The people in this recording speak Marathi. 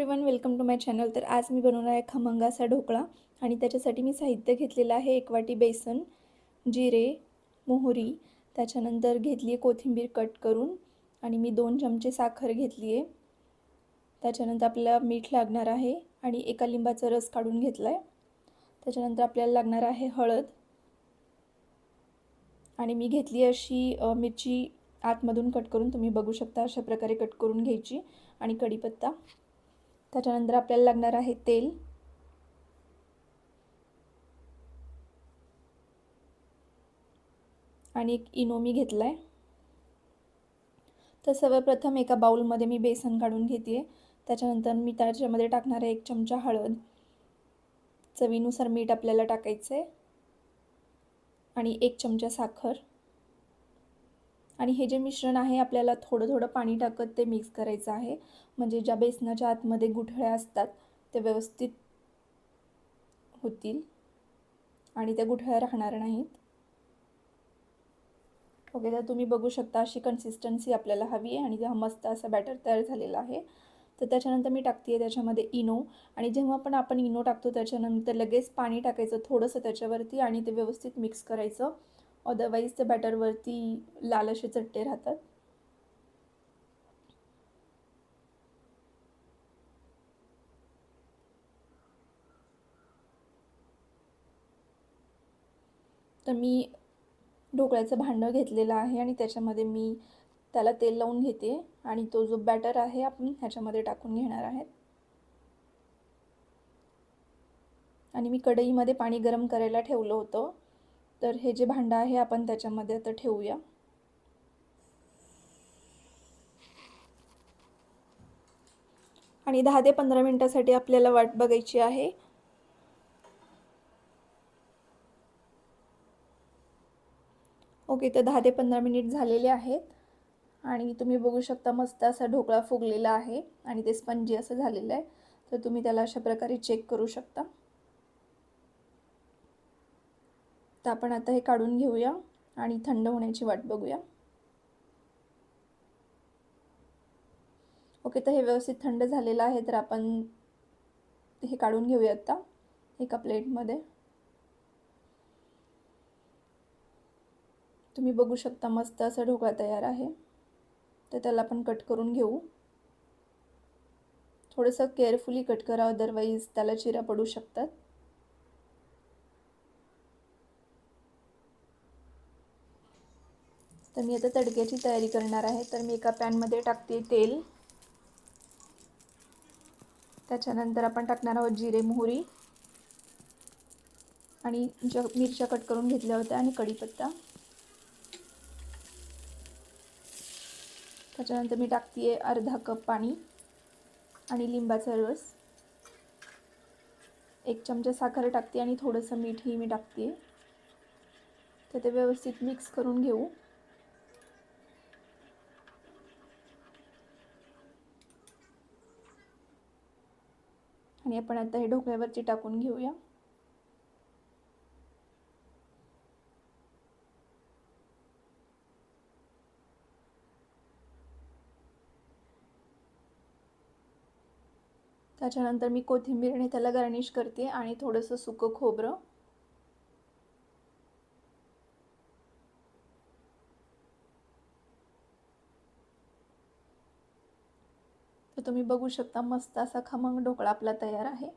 वेलकम टू माय चॅनल तर आज मी बनवणार आहे खमंगाचा ढोकळा आणि त्याच्यासाठी मी साहित्य घेतलेलं आहे एक वाटी बेसन जिरे मोहरी त्याच्यानंतर घेतली आहे कोथिंबीर कट करून आणि मी दोन चमचे साखर घेतली आहे. त्याच्यानंतर आपल्याला मीठ लागणार आहे आणि एका लिंबाचा रस काढून घेतला आहे त्याच्यानंतर आपल्याला लागणार आहे हळद. आणि मी घेतली अशी मिरची आतमधून कट करून तुम्ही बघू शकता अशा प्रकारे कट करून घ्यायची. आणि कढीपत्ता. त्याच्यानंतर आपल्याला लागणार आहे तेल. आणि एक इनो मी घेतला आहे तर सर्वप्रथम एका बाउलमध्ये मी बेसन काढून घेते. त्याच्यानंतर मी त्याच्यामध्ये टाकणार आहे एक चमचा हळद. चवीनुसार मीठ आपल्याला टाकायचं आहे आणि एक चमचा साखर. आणि हे जे मिश्रण आहे आपल्याला थोडं थोडं पाणी टाकत ते मिक्स करायचं आहे. म्हणजे ज्या बेसनाच्या आतमध्ये गुठळ्या असतात ते व्यवस्थित होतील. आणि त्या गुठळ्या राहणार नाहीत. ओके तर तुम्ही बघू शकता अशी कन्सिस्टन्सी आपल्याला हवी आहे आणि हा मस्त असा बॅटर तयार झालेला आहे. तर त्याच्यानंतर मी टाकते आहे त्याच्यामध्ये इनो. आणि जेव्हा पण आपण इनो टाकतो त्याच्यानंतर लगेच पाणी टाकायचं थोडंसं त्याच्यावरती आणि ते व्यवस्थित मिक्स करायचं. अदरवाईज त्या बॅटरवरती लाल असे चट्टे राहतात. तर मी ढोकळ्याचं भांडं घेतलेलं आहे आणि त्याच्यामध्ये मी त्याला तेल लावून घेते आणि तो जो बॅटर आहे आपण ह्याच्यामध्ये टाकून घेणार आहेत आणि मी कढईमध्ये पाणी गरम करायला ठेवलं होतं. तर हे जे भांडं आहे आपण त्याच्यामध्ये आता ठेवूया. आणि दहा ते पंधरा मिनटासाठी आपल्याला वाट बघायची आहे. ओके तर दहा ते पंधरा मिनिट झालेले आहेत. आणि तुम्ही बघू शकता मस्त असा ढोकळा फुगलेला आहे आणि ते स्पंजी असं झालेलं आहे. तर तुम्ही त्याला अशा प्रकारे चेक करू शकता. तर आपण आता हे काढून घेऊया आणि थंड होण्याची वाट बघूया. ओके तर हे व्यवस्थित थंड झालेलं आहे तर आपण हे काढून घेऊया आता एका प्लेटमध्ये. तुम्ही बघू शकता मस्त असा ढोकळा तयार आहे. तर त्याला आपण कट करून घेऊ. थोडंसं केअरफुली कट करा अदरवाईज त्याला चिरा पडू शकतात. तर मी आता तडक्याची तयारी करणार आहे. तर मी एका पॅनमध्ये टाकते तेल. त्याच्यानंतर आपण टाकणार आहोत जिरे मोहरी. आणि ज्या मिरच्या कट करून घेतल्या होत्या आणि कढीपत्ता. त्याच्यानंतर मी टाकते आहे अर्धा कप पाणी आणि लिंबाचा रस. एक चमचा साखर टाकते आणि थोडंसं मीठही मी टाकते तर ते व्यवस्थित मिक्स करून घेऊ. आणि आपण आता हे ढोकळ्यावरची टाकून घेऊया. त्याच्यानंतर मी कोथिंबीरने त्याला गार्निश करते आणि थोडंसं सुकं खोबरं. तर तुम्ही बघू शकता मस्त असा खमंग ढोकळा आपला तयार आहे.